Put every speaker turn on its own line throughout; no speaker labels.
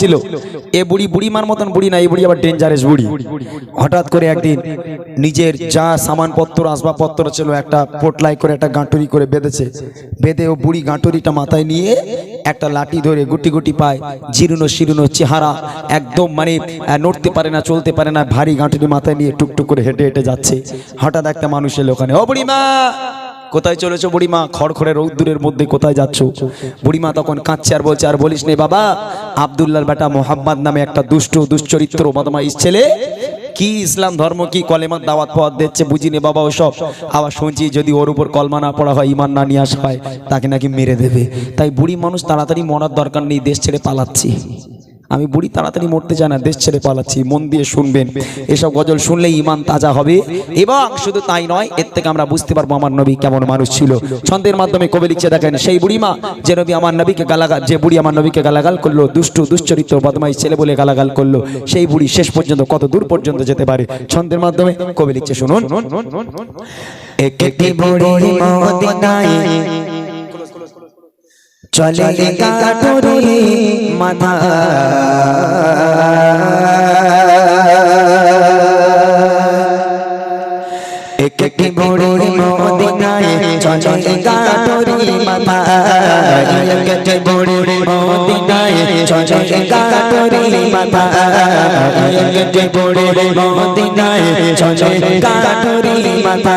ছিল। এ বুড়ি বুড়িমার মতন বুড়ি না, এই বুড়ি আবার ডেঞ্জারাস বুড়ি। হঠাৎ করে একদিন নিজের যা সামানপত্র, আসবাবপত্র ছিল, একটা পোটলাই করে, একটা গাঁটুরি করে বেঁধেছে। বেঁধে ও বুড়ি গাঁটুরিটা মাথায় নিয়ে একটা লাঠি ধরে গুটি গুটি পায় জিরুনো শিরুনো চেহারা, একদম মানে নড়তে পারে না, চলতে পারে না, ভারী গাঁটুরি মাথায় নিয়ে টুকটুক করে হেঁটে হেঁটে যাচ্ছে। হঠাৎ একটা মানুষ এলো ওখানে, ও বুড়িমা! কোথায় চলেছো বুড়িমা? খড়খড়ে রৌদ্দুরের মধ্যে কোথায় যাচ্ছ? বুড়িমা তখন কাঁদছে আর বলছে, আর বলিস নে বাবা আবদুল্লার বেটা মোহাম্মদ নামে একটা দুষ্ট, দুশ্চরিত্র, বদমাইশ ছেলে। কি ইসলাম ধর্ম, কি কলেমার দাওয়াত পাওয়াত দিচ্ছে বুঝিনি বাবা ওসব। আবার শুনছি যদি ওর উপর কলমা না পড়া হয় ইমান না নিয়ে আসা হয়, তাকে নাকি মেরে দেবে। তাই বুড়ি মানুষ তাড়াতাড়ি মরার দরকার নেই, দেশ ছেড়ে পালাচ্ছি। আমি বুড়ি তাড়াতাড়ি মরতে চাই না, দেশ ছেড়ে পালাচ্ছি, মন দিয়ে শুনবেন। এসব গজল শুনলেই ইমান তাজা হবে। এবং শুধু তাই নয়, এর থেকে আমরা বুঝতে পারব আমার নবী কেমন মানুষ ছিল। ছন্দের মাধ্যমে কবি লিখছে, দেখেন, সেই বুড়িমা, যে নবী আমার নবীকে গালাগাল, যে বুড়ি আমার নবীকে গালাগাল করল, দুষ্টু, দুশ্চরিত্র বদমাই ছেলে বলে গালাগাল করল, সেই বুড়ি শেষ পর্যন্ত, কত দূর পর্যন্ত যেতে পারে? ছন্দের মাধ্যমে কবি লিখছে, শুনুন।
চলে গাটুরি মাথা। একটি বুড়ি মদিনায় চলে গাটুরি মাথা। একটি বুড়ি মদিনায় চলে গাটুরি মাথা। একটি বুড়ি মদিনায় চলে গাটুরি মাথা।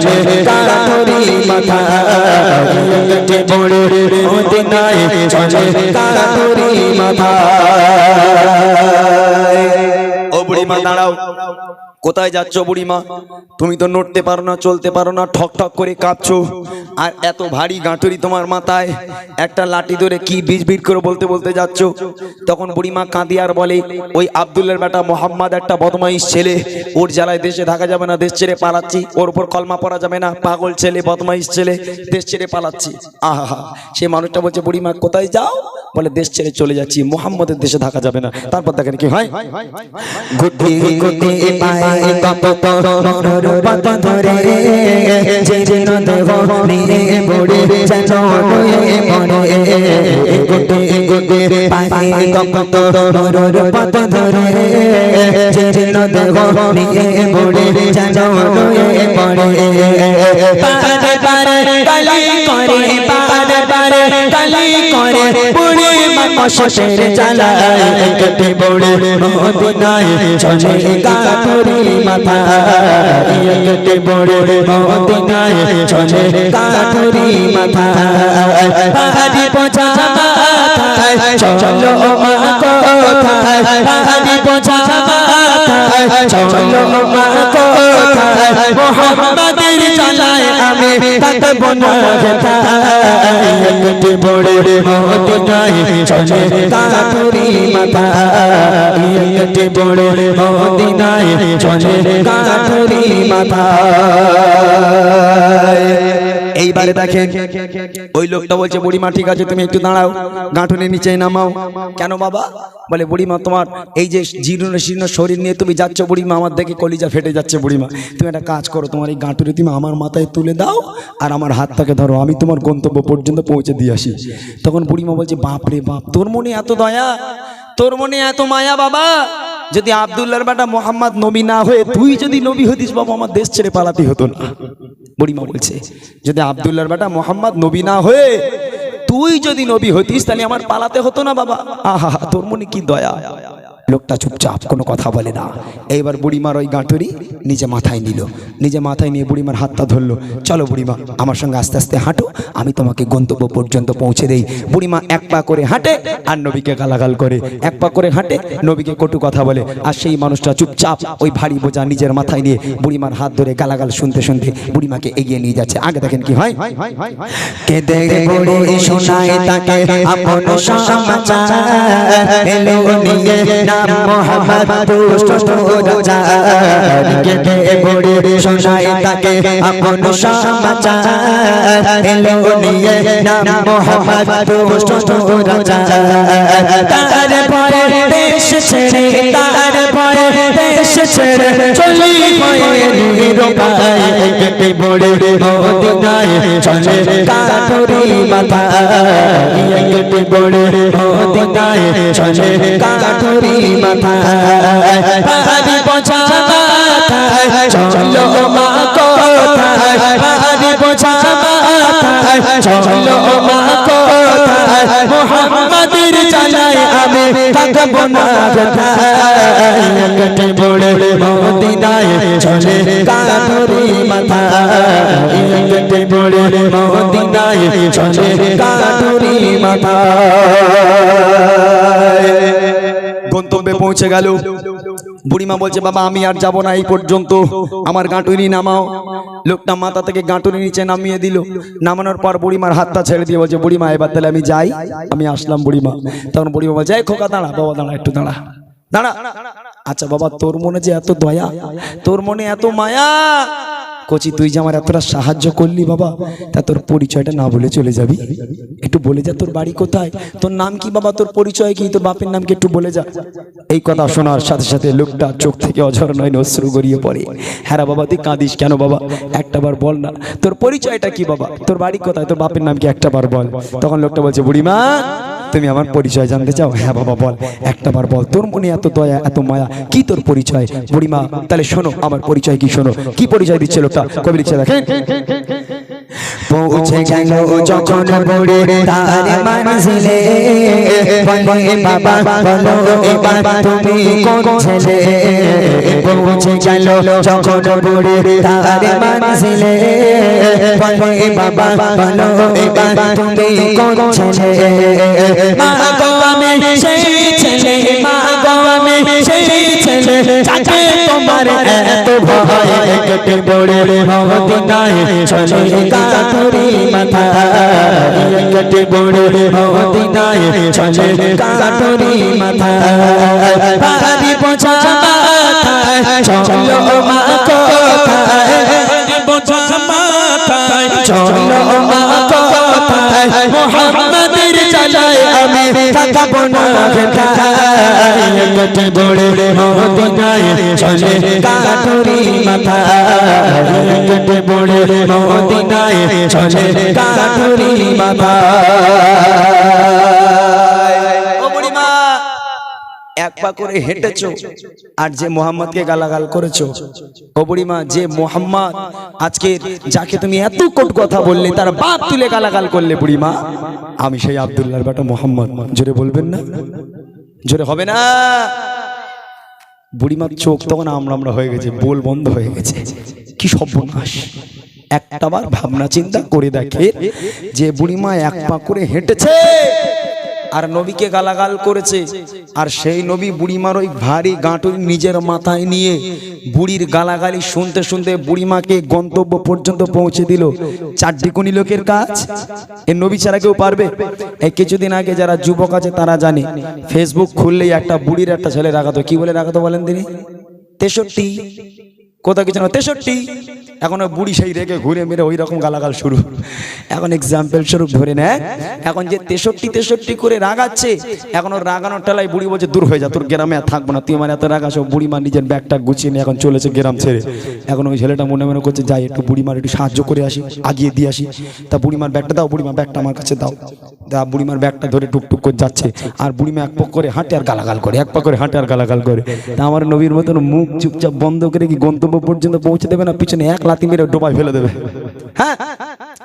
চলে কাটুরি মাথা মাথা।
ও বুড়িমা দাঁড়াও। কোথায় যাচ্ছ বুড়িমা? তুমি তো নড়তে পারো না, চলতে পারো না, ঠক ঠক করে কাঁপছো। আর এত ভারী গাঁটুরি তোমার মাথায়, একটা লাঠি ধরে কি বিট করে বলতে বলতে যাচ্ছ? তখন বুড়িমা কাঁদি আর বলে, ওই আবদুল্লার বেটা মোহাম্মদ একটা বদমাইশ ছেলে, ওর জ্বালায় দেশে থাকা যাবে না, দেশ ছেড়ে পালাচ্ছি, ওর উপর কলমা পড়া যাবে না, পাগল ছেলে, বদমাইশ ছেলে, দেশ ছেড়ে পালাচ্ছি। আহা, সে মানুষটা বলছে, বুড়িমা, কোথায় যাও? বলে দেশ ছেড়ে চলে যাচ্ছি, মোহাম্মদের দেশে থাকা যাবে না। তারপর দেখেন কি হয়?
পারে পারে করে পারে পারে করে, পুড়ে মশশের জ্বালায় কেটে বড়ে মদিনায় চলে কাটুরি মাথা। কেটে বড়ে মদিনায় চলে কাটুরি মাথা। হারি বোঝা চলো বোঝা মাথায় চলো মা কোথায়? মোহাম্মদের চালায় আমি থাকব না কোথায় কেটে বড়ে মদিনায় চলে কাপুরি মাথা কেটে বড়ে মদিনায় চলে কাপুরি মাথা
এইবারে দেখেন, ওই লোকটা বলছে, বুড়িমা, ঠিক আছে, তুমি একটু দাঁড়াও গাঁটুনের নিচে নামাও। কেন বাবা? বলে, বুড়িমা, তোমার এই যে জীর্ণ শীর্ণ শরীর নিয়ে তুমি যাচ্ছ, বুড়িমা, আমার দেখে কলিজা ফেটে যাচ্ছে, বুড়িমা। তুমি একটা কাজ করো, তোমার এই গাঁটুরে তুমি আমার মাথায় তুলে দাও আর আমার হাতটাকে ধরো, আমি তোমার গন্তব্য পর্যন্ত পৌঁছে দিয়ে আসি। তখন বুড়িমা বলছে বাপ রে বাপ, তোর মনে এত দয়া? তোর মনে এত মায়া বাবা? যদি আবদুল্লার বাটা মোহাম্মদ নবী না হয়ে তুই যদি নবী হতিস বাবা, আমার দেশ ছেড়ে পালাতে হতো না। বুড়িমা বলছে, যদি আবদুল্লার বাটা মোহাম্মদ নবী না হয়ে তুই যদি নবী হতিস, তাহলে আমার পালাতে হতো না বাবা। আহা, তোর মনে কি দয়া? লোকটা চুপচাপ, কোনো কথা বলে না। এইবার বুড়িমার ওই গাঁটুরি নিজে মাথায় নিল। নিজে মাথায় নিয়ে বুড়িমার হাতটা ধরলো। চলো বুড়িমা, আমার সঙ্গে আস্তে আস্তে হাঁটো, আমি তোমাকে গন্তব্য পর্যন্ত পৌঁছে দেই। বুড়িমা এক পা করে হাঁটে আর নবীকে গালাগাল করে। এক পা করে হাঁটে, নবীকে কটু কথা বলে। আর সেই মানুষটা চুপচাপ ওই ভারী বোঝা নিজের মাথায় নিয়ে বুড়িমার হাত ধরে গালাগাল শুনতে শুনতে বুড়িমাকে এগিয়ে নিয়ে যাচ্ছে। আগে দেখেন কি হয়?
কেঁদে পড়ে শোনায় তাকে আপন সমাচার এলো নিয়ে নাম মোহাম্মদ দুষ্ট রাজা। কেঁদে পড়ে শোনায় তাকে আপন সমাচার। এলো নিয়ে নাম মোহাম্মদ দুষ্ট রাজা। তার ভয়ে দেশ ছেড়ে, তার ভয়ে দেশ ছেড়ে চলি ভয়ে নিরুপায়। কেটে পড়ে মদিনায় চলে কাঠুরি মাথা কেটে পড়ে মদিনায় চলে কাঠুরি মাথা পারি বোঝা মাথায় চলো মা কোথায়? পারি বোঝা মাথায় চলো চলে কাঠুরি মাথা কেটে পড়ে মদিনায় চলে কাঠুরি মাথা।
গন্তব্যে পৌঁছে গেল, বুড়িমা বলছে, বাবা, আমি আর যাব না এই পর্যন্ত। আমার গাঁটুরি নামাও। লোকটা মাথা থেকে গাঁটুনি নিচে নামিয়ে দিল। নামানোর পর বুড়িমার হাতটা ছেড়ে দিয়ে বলছে, বুড়িমা, এবার তাহলে আমি যাই। আমি আসলাম, বুড়িমা। তখন বুড়িমা বলছে খোকা, দাঁড়া, বাবা, দাঁড়া, একটু দাঁড়া। দাঁড়া। আচ্ছা বাবা, তোর মনে যে এত দয়া? তোর মনে এত মায়া? কচি, তুই যে আমার এতটা সাহায্য করলি বাবা, তা তোর পরিচয়টা না বলে চলে যাবি। একটু বলে যা তোর বাড়ি কোথায়, তোর নাম কি বাবা, তোর পরিচয় কি, তোর বাপের নাম কি একটু বলে যা। এই কথা শোনার সাথে সাথে লোকটা চোখ থেকে অঝর নয় অশ্রু গড়িয়ে পড়ে। হ্যাঁ বাবা, তুই কাঁদিস কেন বাবা? একটা বার বল না। তোর পরিচয়টা কি বাবা? তোর বাড়ি কোথায়? তোর বাপের নাম কি একটা বার বল? তখন লোকটা বলছে, বুড়িমা তুমি আমার পরিচয় জানতে চাও? হ্যাঁ বাবা, বল। একটা বার বল। তোর মনে এত দয়া, এত মায়া, কি তোর পরিচয়? বুড়িমা, তাহলে শোনো, আমার পরিচয় কি শোনো? কি পরিচয় দিচ্ছে লোকটা? কবি দিচ্ছে দেখেন।
পৌঁছে গেল যখন বড়ে তার মানজিলে বলে বাবা বলো এবার তুমি কোন ছেলে? পৌঁছে গেল যখন বড়ে তার মানজিলে বলে বাবা বলো এবার তুমি কোন ছেলে? মা গো আমি সেই ছেলে মা গো আমি সেই ছেলে যাকে তোমার এত ভয় কেটে বড়ে মদিনায় চলে কাঠুরি মাথা কেটে বড়ে মদিনায় চলে কাঠুরি মাথা পারি বোঝা মাথায় চলো মা কোথায়? বোঝা মাথায় চলো মা কোথায়? মোহাম্মদের চালায় থাকব না কেটে বড়ে মদিনায় চলে কাঠুরি মাথা কেটে বড়ে মদিনায় চলে কাঠুরি মাথা
এক পা করে হেঁটেছো আর যে মোহাম্মদকে গালাগাল করেছ। ও বুড়িমা, যে মোহাম্মদ আজকে যাকে তুমি এত কোট কথা বললে, তার বাপ তুলে গালাগাল করলে বুড়িমা, আমি সেই আব্দুল্লাহর বেটা মোহাম্মদ। জোরে বলবেন না? জোরে হবে না? বুড়িমার চোখ তখন আমরা আমরা হয়ে গেছে, বোল বন্ধ হয়ে গেছে। কি সর্বনাশ। একটাবার ভাবনা চিন্তা করে দেখে যে বুড়িমা এক পা করে হেঁটেছে। আর নবীকে গালাগাল করেছে। আর সেই নবী বুড়িমার ওই ভারী গাঁটুরি নিজের মাথায় নিয়ে বুড়ির গালাগালি শুনতে শুনতে বুড়িমাকে গন্তব্য পর্যন্ত পৌঁছে দিল। চারটি কোনি লোকের কাজ? এ নবী ছাড়া কেউ পারবে? এই কিছুদিন আগে যারা যুবক আছে তারা জানে ফেসবুক খুললেই একটা বুড়ির একটা ছেলে রাখাতো কি বলে রাখাতো বলেন তিনি? তেষট্টি। কোথাও কিছু না তেষট্টি? এখন বুড়ি সেই রেগে ঘুরে মেরে ওই রকম গালাগাল শুরু। এখন এক্সাম্পল স্বরূপ ধরে নেয় এখন যে তেষট্টি তেষট্টি করে রাগাচ্ছে, এখন ওর রাগানোর টেলায় বুড়ি বলছে, দূর হয়ে যা, তোর গ্রামে আর থাকব না। তুই আমার এত রাগাস বুড়ি মা নিজের ব্যাগটা গুছিয়ে নিয়ে এখন চলেছে গ্রাম ছেড়ে। এখন ওই ছেলেটা মনে মনে করছে, যাই, একটু বুড়িমার একটু সাহায্য করে আসি, আগিয়ে দিয়ে আসি। তা বুড়িমার ব্যাগটা দাও বুড়িমার ব্যাগটা আমার কাছে দাও। দা বুড়িমার ব্যাগটা ধরে টুকটুক করে যাচ্ছে, আর বুড়িমা এক পক করে হাঁটে আর গালাগাল করে, এক পা করে হাঁটে আর গালাগাল করে। তা আমার নবীর মতন মুখ চুপচাপ বন্ধ করে কি গন্তব্য পর্যন্ত পৌঁছে দেবে না? পিছনে এক লাতি মেরে ডোবায় ফেলে দেবে। হ্যাঁ?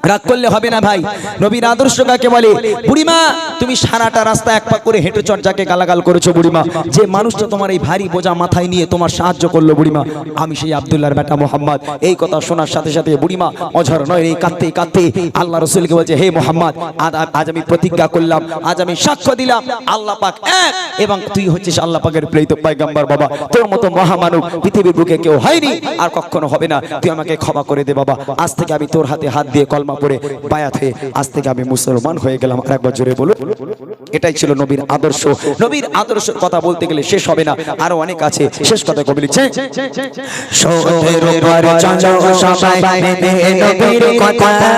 রাগ করলে হবে না ভাই। নবীর আদর্শ কাকে বলে? বুড়িমা, তুমি সারাটা রাস্তা এক পা করে হেঁটে চর্যাকে গালাগাল করেছ বুড়িমা। যে মানুষটা তোমার এই ভারী বোঝা মাথায় নিয়ে তোমার সাহায্য করল বুড়িমা। আমি সেই আব্দুল্লাহর বেটা মোহাম্মদ। এই কথা শোনার সাথে সাথে বুড়িমা অঝর নয় এই কাঁদতে কাঁদতে আল্লাহ রসুলকে বলছে, হে মোহাম্মদ, আজ আজ আমি প্রতিজ্ঞা করলাম, আজ আমি সাক্ষ্য দিলাম, আল্লাহ পাক এক এবং তুই হচ্ছিস আল্লাহ পাকের প্রেরিত পায়গাম্বার বাবা। তোর মতো মহামানব পৃথিবীর বুকে কেউ হয়নি আর কখনো হবে না। তুই আমাকে ক্ষমা করে দে বাবা। আজ থেকে আমি তোর হাতে হাত দিয়ে কলমা পড়ে বায়াত হয়ে আজ থেকে আমি মুসলমান হয়ে গেলাম। আর একবার জোরে বলো এটাই ছিল নবীর আদর্শ। নবীর আদর্শের কথা বলতে গেলে শেষ হবে না। আরও অনেক আছে। শেষ কথা কবি লিখছে
কথা।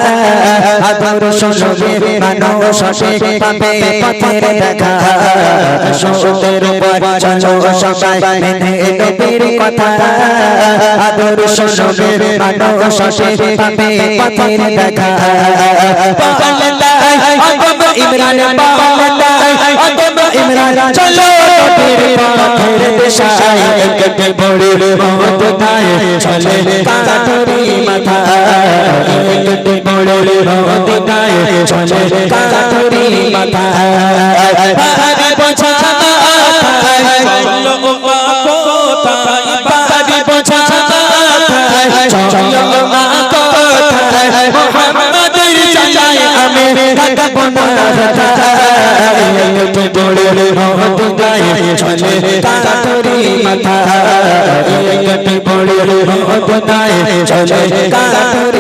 পথের পথের ইমরান ইমরান চলো পথের দিশায় একটি মত নাই চলে কাটরি মাথা একটি বড় মত নাই চলে কাটরি মাথা একটি মহত গায়ে চলে কাটরি মাথা একটি বড় মহত গায়ে চলে কাটরি